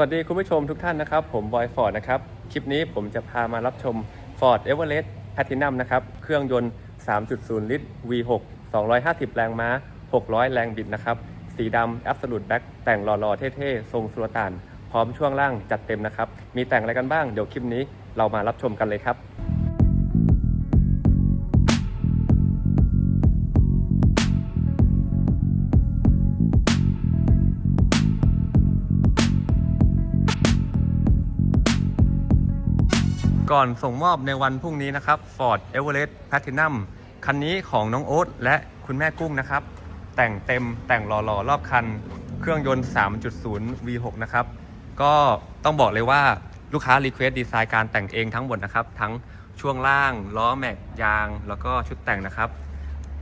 วัสดีคุณผู้ชมทุกท่านนะครับ ผมบอยฟอร์ดนะครับ คลิปนี้ผมจะพามารับชม Ford Everest Platinum นะครับ เครื่องยนต์ 3.0 ลิตร V6 250 แรงม้า 600 แรงบิดนะครับ สีดำ Absolute Black แต่งหล่อๆเท่ๆ ทรงสุลต่าน พร้อมช่วงล่างจัดเต็มนะครับ มีแต่งอะไรกันบ้าง เดี๋ยวคลิปนี้เรามารับชมกันเลยครับ ก่อนส่งมอบในวันพรุ่งนี้นะครับ Ford Everest Platinum คันนี้ของน้องโอ๊ตและคุณแม่กุ้งนะครับ แต่งเต็มแต่งหล่อๆ รอบคัน เครื่องยนต์ 3.0 V6 นะครับ ก็ต้องบอกเลยว่าลูกค้ารีเควสต์ดีไซน์การแต่งเองทั้งหมดนะครับ ทั้งช่วงล่าง ล้อแม็กยาง แล้วก็ชุดแต่งนะครับ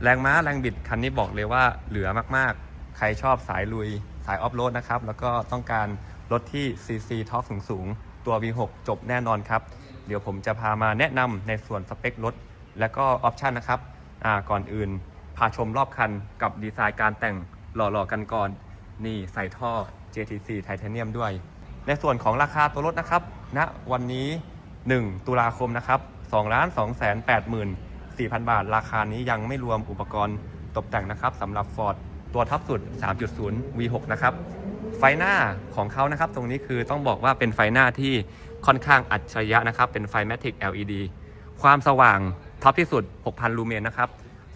แรงม้าแรงบิดคันนี้บอกเลยว่าเหลือมากๆ ใครชอบสายลุยสายออฟโรดนะครับ แล้วก็ต้องการรถที่ CC ท็อกสูงๆ ตัว V6 จบแน่นอนครับ เดี๋ยวผมจะพามาแนะนำในส่วนสเปครถ และก็ออปชันนะครับก่อนอื่น พาชมรอบคันกับดีไซน์การแต่งหล่อๆกันก่อน นี่ใส่ท่อ JTC ไทเทเนียมด้วย ในส่วนของราคาตัวรถนะครับณวันนี้ 1 ตุลาคมนะครับ2ล้าน2 8 4 0 0 0 บาท ราคานี้ยังไม่รวมอุปกรณ์ตกแต่งนะครับสำหรับ Ford ตัวท็อปสุด 3.0 V6 นะครับ ไฟหน้าของเขานะครับ ตรงนี้คือต้องบอกว่าเป็นไฟหน้าที่ ค่อนข้างอัจฉริยะนะครับ เป็นไฟ Matic LED ความสว่างท็อปที่สุด 6,000 ลูเมนนะครับ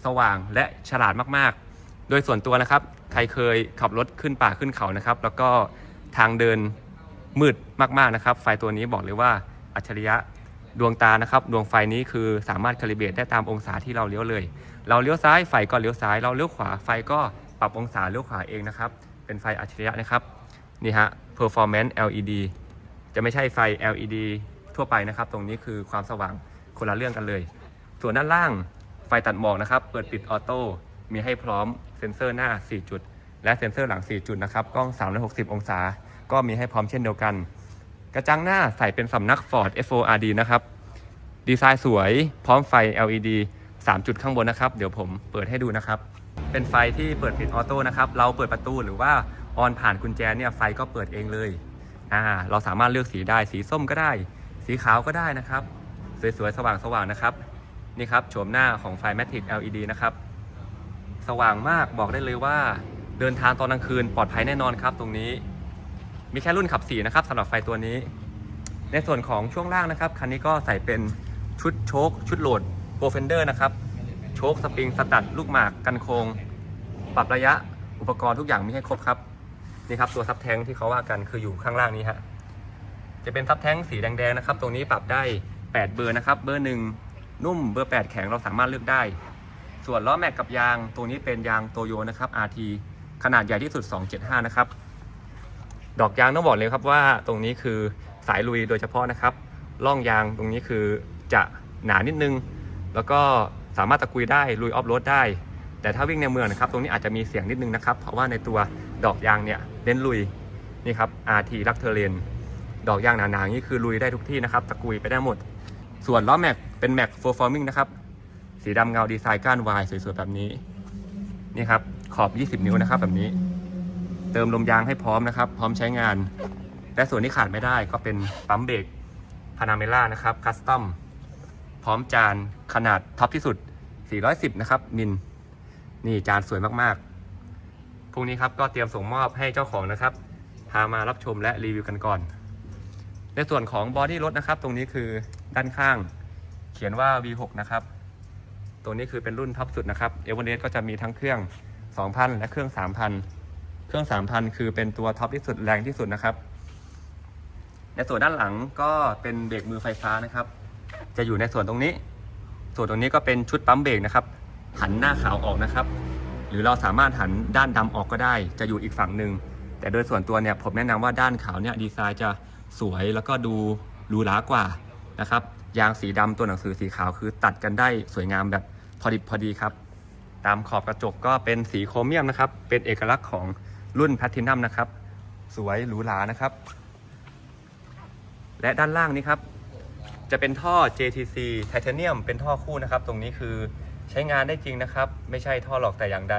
สว่างและฉลาดมากๆ โดยส่วนตัวนะครับ ใครเคยขับรถขึ้นป่าขึ้นเขานะครับ แล้วก็ทางเดินมืดมากๆนะครับ ไฟตัวนี้บอกเลยว่าอัจฉริยะดวงตานะครับ ดวงไฟนี้คือสามารถคาลิเบรตได้ตามองศาที่เราเลี้ยวเลย เราเลี้ยวซ้ายไฟก็เลี้ยวซ้าย เราเลี้ยวขวาไฟก็ปรับองศาเลี้ยวขวาเองนะครับ เป็นไฟอัจฉริยะนะครับ นี่ฮะ performance LED จะไม่ใช่ไฟ LED ทั่วไปนะครับ ตรงนี้คือความสว่างคนละเรื่องกันเลย ส่วนด้านล่างไฟตัดหมอกนะครับ เปิดปิดออโต้มีให้พร้อมเซ็นเซอร์หน้า 4 จุด และเซ็นเซอร์หลัง 4 จุดนะครับกล้อง 360 องศา ก็มีให้พร้อมเช่นเดียวกัน กระจังหน้าใส่เป็นสำนัก Ford FORD นะครับ ดีไซน์สวยพร้อมไฟ LED 3 จุดข้างบนนะครับ เดี๋ยวผมเปิดให้ดูนะครับ เป็นไฟที่เปิดปิดออโต้นะครับ เราเปิดประตูหรือว่าออนผ่านกุญแจเนี่ยไฟก็เปิดเองเลย อ่าเราสามารถเลือกสีได้สีส้มก็ได้ สีขาวก็ได้นะครับ สวยๆ สว่างๆนะครับ นี่ครับโฉมหน้าของไฟ Matic LED นะครับ สว่างมากบอกได้เลยว่าเดินทางตอนกลางคืนปลอดภัยแน่นอนครับตรงนี้ มีแค่รุ่นขับสีนะครับสำหรับไฟตัวนี้ ในส่วนของช่วงล่างนะครับ คันนี้ก็ใส่เป็นชุดโชคชุดโหลดโปรเฟนเดอร์นะครับ โชคสปริงสตัดลูกหมากกันโคง ปรับระยะอุปกรณ์ทุกอย่างมีให้ครบครับ นี่ครับตัวซับแท้งที่เขาว่ากันคืออยู่ข้างล่างนี้ฮะจะเป็นซับแท้งสีแดงๆนะครับ ตรงนี้ปรับได้ 8 เบอร์นะครับ เบอร์หนึ่งนุ่มเบอร์ 8 แข็งเราสามารถเลือกได้ ส่วนล้อแม็กกับยางตัวนี้เป็นยางโตโยนะครับ RT ขนาดใหญ่ที่สุด 275 นะครับ ดอกยางต้องบอกเลยครับว่าตรงนี้คือสายลุยโดยเฉพาะนะครับล่องยางตรงนี้คือจะหนานิดนึง แล้วก็สามารถตะกุยได้ลุยออฟโรดได้ แต่ถ้าวิ่งในเมืองนะครับ ตรงนี้อาจจะมีเสียงนิดนึงนะครับ เพราะว่าในตัวดอกยางเนี่ย เน้นลุยนี่ครับ RT ลักเทเลนดอกยางหนาๆนี่คือลุยได้ทุกที่นะครับตะกุยไปได้หมด ส่วนล้อแม็กเป็นแม็กโฟร์ฟอร์มิงนะครับ สีดำเงาดีไซน์ก้านวายสวยๆแบบนี้ นี่ครับ ขอบ 20 นิ้วนะครับแบบนี้ เติมลมยางให้พร้อมนะครับ พร้อมใช้งาน และส่วนที่ขาดไม่ได้ก็เป็นปั๊มเบรกพานาเมล่านะครับคัสตอมพร้อมจานขนาดท็อปที่สุด 410 นะครับมิลนี่จานสวยมากๆ พรุ่งนี้ครับก็เตรียมส่งมอบให้เจ้าของนะครับ พามารับชมและรีวิวกันก่อน ในส่วนของบอดี้รถนะครับ ตรงนี้คือด้านข้าง เขียนว่า V6 นะครับ ตัวนี้คือเป็นรุ่นท็อปสุดนะครับเอเวอเรสต์ก็จะมีทั้งเครื่อง 2,000 และเครื่อง 3,000 เครื่อง 3,000 คือเป็นตัวท็อปที่สุดแรงที่สุดนะครับ ในส่วนด้านหลังก็เป็นเบรกมือไฟฟ้านะครับ จะอยู่ในส่วนตรงนี้ ส่วนตรงนี้ก็เป็นชุดปั๊มเบรกนะครับ หันหน้าขาวออกนะครับ รือเราสามารถหันด้านดำออกก็ได้ จะอยู่อีกฝั่งหนึ่งแต่โดยส่วนตัวเนี่ยผมแนะนำว่าด้านขาวเนี่ยดีไซน์จะสวยแล้วก็ดูหรูหรากว่านะครับยางสีดำตัวหนังสือสีขาวคือตัดกันได้สวยงามแบบพอดีพอดีครับ ตามขอบกระจกก็เป็นสีโครเมียมนะครับ เป็นเอกลักษณ์ของรุ่นแพ t ทินัมนะครับ สวยหรูหรานะครับ และด้านล่างนี้ครับ จะเป็นท่อ JTC Titanium เป็นท่อคู่นะครับ ตรงนี้คือ ช้งานได้จริงนะครับ ไม่ใช่ท่อหลอกแต่อย่างใด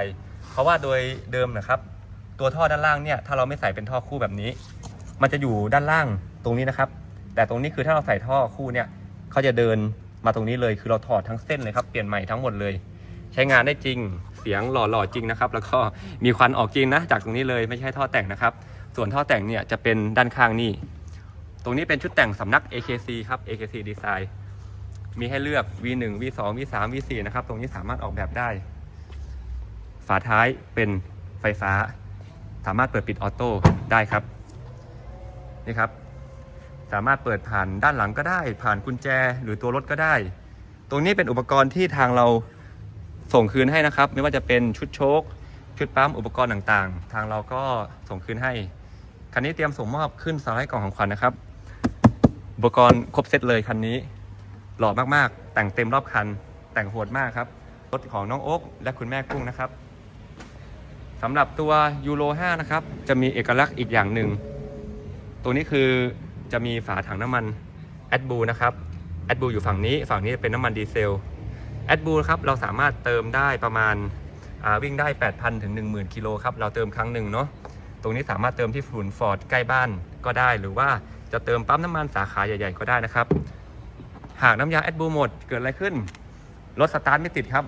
เพราะว่าโดยเดิมนะครับ ตัวท่อด้านล่างเนี่ยถ้าเราไม่ใส่เป็นท่อคู่แบบนี้ มันจะอยู่ด้านล่างตรงนี้นะครับ แต่ตรงนี้คือถ้าเราใส่ท่อคู่เนี่ยเขาจะเดินมาตรงนี้เลยคือเราถอดทั้งเส้นเลยครับเปลี่ยนใหม่ทั้งหมดเลย ใช้งานได้จริงเสียงหล่อๆจริงนะครับ แล้วก็มีควันออกจริงนะจากตรงนี้เลยไม่ใช่ท่อแต่งนะครับ ส่วนท่อแต่งเนี่ยจะเป็นด้านข้างนี่ตรงนี้เป็นชุดแต่งสำนัก AKC ครับ AKC Design มีให้เลือก V1 V2 V3 V4 นะครับ ตรงนี้สามารถออกแบบได้ ฝาท้ายเป็นไฟฟ้า สามารถเปิดปิดออโต้ได้ครับ นี่ครับ สามารถเปิดผ่านด้านหลังก็ได้ ผ่านกุญแจหรือตัวรถก็ได้ ตรงนี้เป็นอุปกรณ์ที่ทางเราส่งคืนให้นะครับ ไม่ว่าจะเป็นชุดโชคชุดปั๊มอุปกรณ์ต่างๆ ทางเราก็ส่งคืนให้ คันนี้เตรียมส่งมอบขึ้นสไลด์กล่องของขวัญนะครับ อุปกรณ์ครบเซตเลยคันนี้ หล่อมากๆ แต่งเต็มรอบคัน แต่งโหดมากครับ รถของน้องโอ๊กและคุณแม่กุ้งนะครับสำหรับตัวยูโร5นะครับ จะมีเอกลักษณ์อีกอย่างหนึ่ง ตัวนี้คือจะมีฝาถังน้ำมันแอดบูนะครับแอดบูอยู่ฝั่งนี้ฝั่งนี้เป็นน้ำมันดีเซลแอดบูครับเราสามารถเติมได้ประมาณาวิ่งได้ 8,000 ถึง 10,000 กิโลครับ เราเติมครั้งหนึ่งเนาะ ตรงนี้สามารถเติมที่ศูนย์ฟอร์ดใกล้บ้านก็ได้ หรือว่าจะเติมปั๊มน้ำมันสาขาใหญ่ ๆ ก็ได้นะครับ หากน้ำยาแอดบูหมดเกิดอะไรขึ้น รถสตาร์ทไม่ติดครับ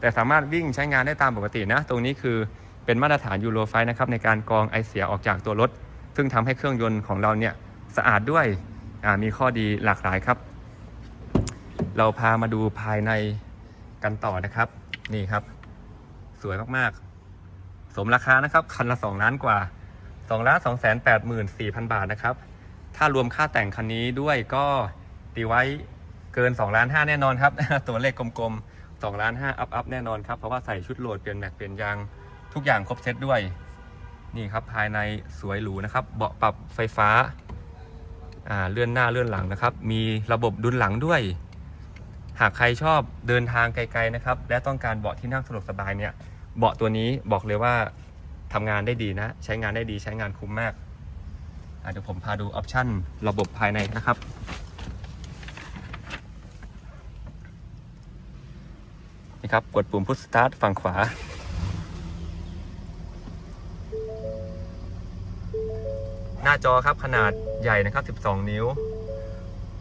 แต่สามารถวิ่งใช้งานได้ตามปกตินะ ตรงนี้คือเป็นมาตรฐานยูโรไฟนะครับในการกรองไอเสียออกจากตัวรถ ซึ่งทำให้เครื่องยนต์ของเราเนี่ยสะอาดด้วยมีข้อดีหลากหลายครับ เราพามาดูภายในกันต่อนะครับ นี่ครับ สวยมากๆ สมราคานะครับ คันละ 2 ล้านกว่า2ล้าน2 8 4 0 0 0 บาทนะครับ ถ้ารวมค่าแต่งคันนี้ด้วยก็ ตีไว้เกิน2ล้าน5แน่นอนครับ ตัวเลขกลมๆ2ล้าน5อัพอัพแน่นอนครับ เพราะว่าใส่ชุดโหลดเปลี่ยนแม็กเปลี่ยนยางทุกอย่างครบเซตด้วย นี่ครับภายในสวยหรูนะครับ เบาะปรับไฟฟ้าเลื่อนหน้าเลื่อนหลังนะครับ มีระบบดุลหลังด้วย หากใครชอบเดินทางไกลๆนะครับ และต้องการเบาะที่นั่งสะดวกสบายเนี่ย เบาะตัวนี้บอกเลยว่าทำงานได้ดีนะ ใช้งานได้ดีใช้งานคุ้มมากเดี๋ยวผมพาดูออปชั่นระบบภายในนะครับ นี่ครับ กดปุ่มพุชสตาร์ทฝั่งขวา หน้าจอครับขนาดใหญ่นะครับ 12 นิ้ว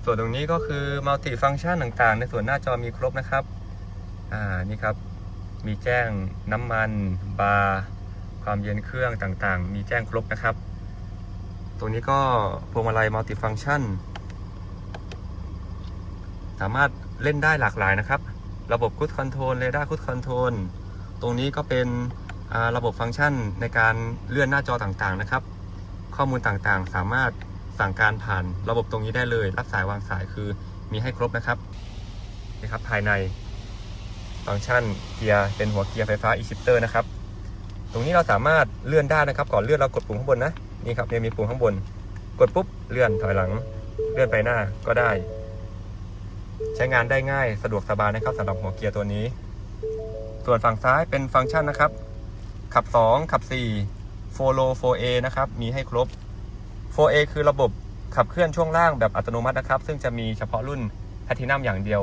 ส่วนตรงนี้ก็คือมัลติฟัง c t ชันต่างๆ ในส่วนหน้าจอมีครบนะครับ อ่า นี่ครับ มีแจ้งน้ำมัน บาร์ความเย็นเครื่องต่างๆ มีแจ้งครบนะครับ ตรงนี้ก็พวงมาลัยมัลติฟัง c t ชันสามารถเล่นได้หลากหลายนะครับ ระบบคุ d คอนโทรลเรดาร์คุ d คอนโทรลตรงนี้ก็เป็นระบบฟังก์ชันในการเลื่อนหน้าจอต่างๆนะครับ ข้อมูลต่างๆ สามารถสั่งการผ่านระบบตรงนี้ได้เลย รับสายวางสายคือมีให้ครบนะครับนี่ครับ ภายในฟังก์ชันเกียร์เป็นหัวเกียร์ไฟฟ้า e-shifter นะครับ ตรงนี้เราสามารถเลื่อนได้นะครับ ก่อนเลื่อนเรากดปุ่มข้างบนนะนี่ครับเนี่ยมีปุ่มข้างบน กดปุ๊บเลื่อนถอยหลัง เลื่อนไปหน้าก็ได้ ใช้งานได้ง่ายสะดวกสบายนะครับสำหรับหัวเกียร์ตัวนี้ ส่วนฝั่งซ้ายเป็นฟังก์ชันนะครับ ขับ 2 ขับ 4 follow 4A นะครับ มีให้ครบ 4A คือระบบขับเคลื่อนช่วงล่างแบบอัตโนมัตินะครับ ซึ่งจะมีเฉพาะรุ่น Platinum อย่างเดียว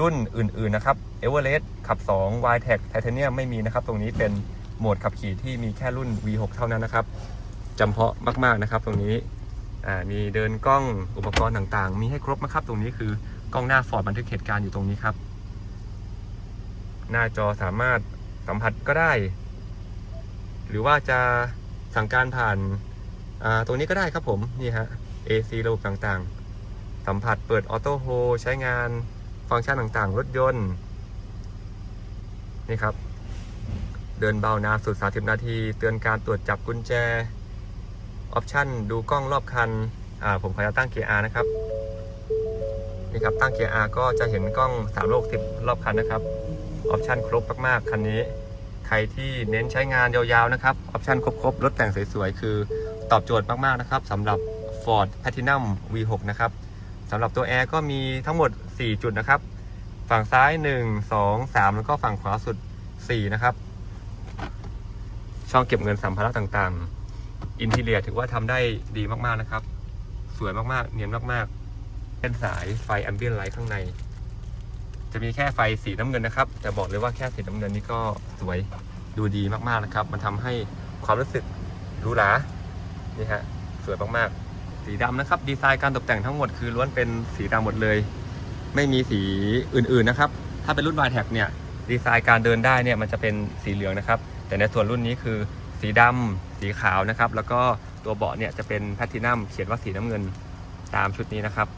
รุ่นอื่นๆนะครับ Everest ขับ 2 y t e c Titanium ไม่มีนะครับ ตรงนี้เป็นโหมดขับขี่ที่มีแค่รุ่น V6 เท่านั้นนะครับจำเพาะมากๆนะครับ ตรงนี้มีเดินกล้องอุปกรณ์ต่างๆ มีให้ครบนะครับ ตรงนี้คือ กล้องหน้าฟอร์ดบันทึกเหตุการณ์อยู่ตรงนี้ครับ หน้าจอสามารถสัมผัสก็ได้ หรือว่าจะสั่งการผ่านอ่าตรงนี้ก็ได้ครับผม นี่ฮะ AC ระบบต่างๆ สัมผัสเปิดออโต้โฮใช้งานฟังก์ชันต่างๆ รถยนต์ นี่ครับ เดินเบานานสุด 30 นาที เตือนการตรวจจับกุญแจ ออปชันดูกล้องรอบคัน อ่า ผมขอจะตั้งเกียร์ R นะครับ นี่ครับตั้งเกียร์ R ก็จะเห็นกล้อง360รอบคันนะครับออปชันครบมากๆคันนี้ ใครที่เน้นใช้งานยาวๆนะครับออปชันครบๆรถแต่งสวยๆ คือตอบโจทย์มากๆนะครับสำหรับ Ford Platinum V6 นะครับสำหรับตัวแอร์ก็มีทั้งหมด 4 จุดนะครับ ฝั่งซ้าย 1 2 3 แล้วก็ฝั่งขวาสุด 4 นะครับ ช่องเก็บเงินสัมภาระต่างๆ อินทีเลียถือว่าทำได้ดีมากๆนะครับ สวยมากๆ เนียนมากๆ เป็นสายไฟแอมเบียนไลท์ข้างใน จะมีแค่ไฟสีน้ำเงินนะครับ แต่บอกเลยว่าแค่สีน้ำเงินนี่ก็สวยดูดีมากๆนะครับ มันทำให้ความรู้สึกหรูหรานี่ฮะสวยมากๆ สีดำนะครับ ดีไซน์การตกแต่งทั้งหมดคือล้วนเป็นสีดำหมดเลย ไม่มีสีอื่นๆนะครับ ถ้าเป็นรุ่น y t e c เนี่ยดีไซน์การเดินได้เนี่ยมันจะเป็นสีเหลืองนะครับ แต่ในส่วนรุ่นนี้คือสีดำสีขาวนะครับ แล้วก็ตัวเบาะเนี่ยจะเป็นแพลตินัมเขียนว่าสีน้ำเงินตามชุดนี้นะครับ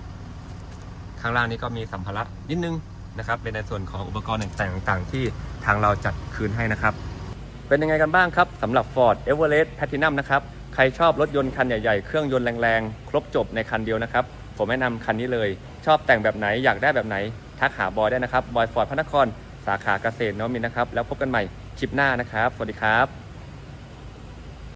ข้างล่างนี้ก็มีสัมภาระนิดนึงนะครับเป็นในส่วนของอุปกรณ์แต่งต่างๆ ที่ทางเราจัดคืนให้นะครับ เป็นยังไงกันบ้างครับสำหรับ Ford Everest Platinum นะครับใครชอบรถยนต์คันใหญ่ๆ เครื่องยนต์แรงๆ ครบจบในคันเดียวนะครับ ผมแนะนำคันนี้เลย ชอบแต่งแบบไหนอยากได้แบบไหน ทักหาบอยได้นะครับบอยฟอร์ดพระนครสาขาเกษตรนวมินนะครับ แล้วพบกันใหม่คลิปหน้านะครับ สวัสดีครับ